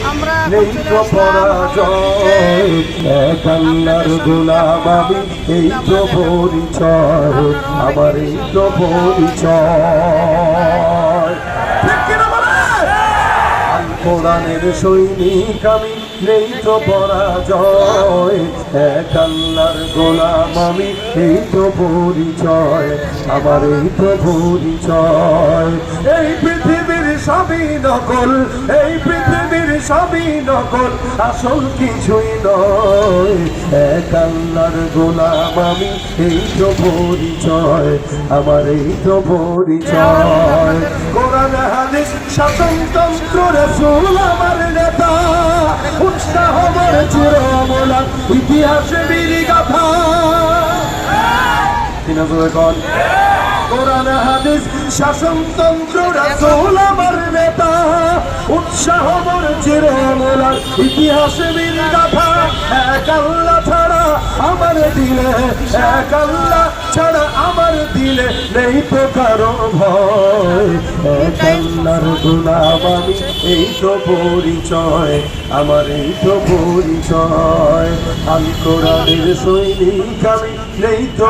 আমরা গোলাম আমি এই তো পরিচয় আমার এই তো পরিচয় ঠিক কিনা বলেন? আল কোরআনের সৈনিক আমি নেই তো পরাজয় এক আল্লাহর গোলাম আমি এই তো পরিচয় আমার এই তো পরিচয় এই পৃথিবীর সবই নকল, এই পৃথিবীর সবই নকল, আসল কিছুই নয়। এক আল্লাহর গোলাম আমি, এই তো পরিচয়, আমার এই তো পরিচয়। কোরআন, হাদিস, শাসনতন্ত্র, রসুল আমার নেতা উৎসাহ আমার চিরমলা ইতিহাসে বীর গাথা তিন কোরআন হাদিস, শাসনতন্ত্র, রাসূল আমার নেতা, উৎসাহ মোর চিরমলা ইতিহাসে বীর গাথা। এক আল্লাহ ছাড়া আমার দিলে, এক আল্লাহ ছাড়া আমার দিলে নেই তো কারও ভয়। এক আল্লাহর গোলাম আমি, এই তো পরিচয়, আমার এই তো পরিচয়। আল কোরআনের সৈনিক আমি, নেই তো